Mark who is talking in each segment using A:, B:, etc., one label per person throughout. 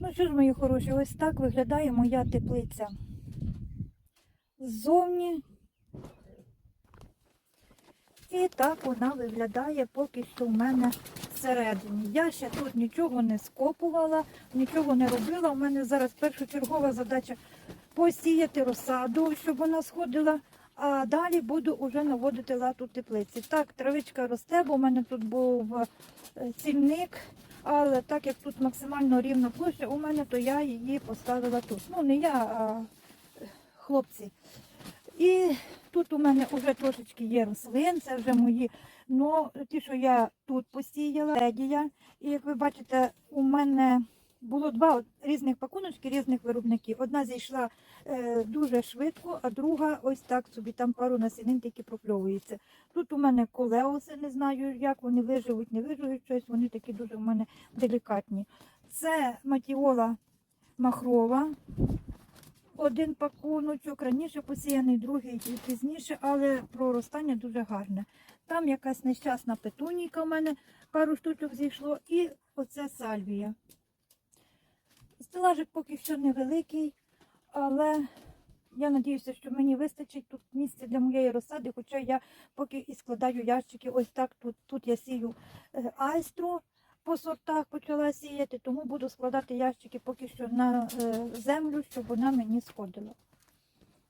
A: Ну що ж, мої хороші, ось так виглядає моя теплиця. Ззовні. І так вона виглядає поки що в мене всередині. Я ще тут нічого не скопувала, нічого не робила. У мене зараз першочергова задача посіяти розсаду, щоб вона сходила. А далі буду вже наводити лад у теплиці. Так, травичка росте, бо в мене тут був е, цільник, але так як тут максимально рівна площа, у мене, то я її поставила тут. Ну, не я, а хлопці. І тут у мене вже трошечки є рослин, це вже мої. Ну, ті, що я тут посіяла, редія. І як ви бачите, у мене було два різних пакуночки, різних виробників. Одна зійшла дуже швидко, а друга ось так собі там пару насінин тільки прокльовується. Тут у мене колеуси, не знаю, як вони виживуть, не виживуть щось, вони такі дуже у мене делікатні. Це матіола махрова. Один пакуночок, раніше посіяний, другий пізніше, але проростання дуже гарне. Там якась нещасна петуніка у мене, пару штучок зійшло, і оце сальвія. Стелажик поки що невеликий, але я сподіваюся, що мені вистачить тут місця для моєї розсади, хоча я поки і складаю ящики. Ось так тут, тут я сію е, айстру по сортах почала сіяти, тому буду складати ящики поки що на е, землю, щоб вона мені сходила.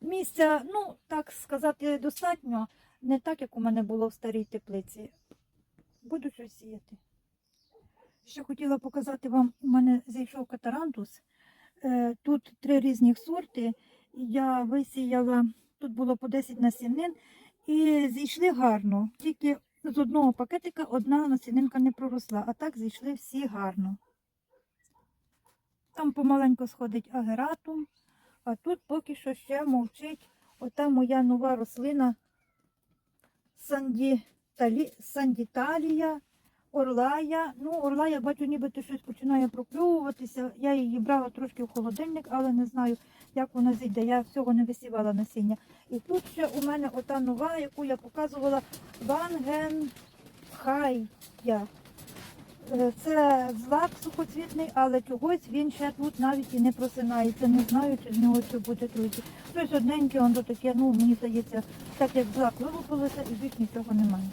A: Місця, ну так сказати, достатньо, не так, як у мене було в старій теплиці. Буду щось сіяти. Ще хотіла показати вам, у мене зійшов катарантус. Е, Тут три різні сорти. Я висіяла, тут було по 10 насінин і зійшли гарно. Тільки з одного пакетика одна насінинка не проросла, а так зійшли всі гарно. Там помаленьку сходить агератум, а тут поки що ще мовчить ота моя нова рослина сандіталі... сандіталія, орлая. Ну, орлая, бачу, нібито щось починає прокльовуватися. Я її брала трошки в холодильник, але не знаю, як вона зійде. Я всього не висівала насіння. І тут ще у мене ота нова, яку я показувала, Ванген Хайя. Е, Це злак сухоцвітний, але чогось він ще тут навіть і не просинається. Не знаю, чи з нього що буде друзі. Щось одненьке, воно таке, ну мені здається, так як злак вилупилося і більш нічого немає.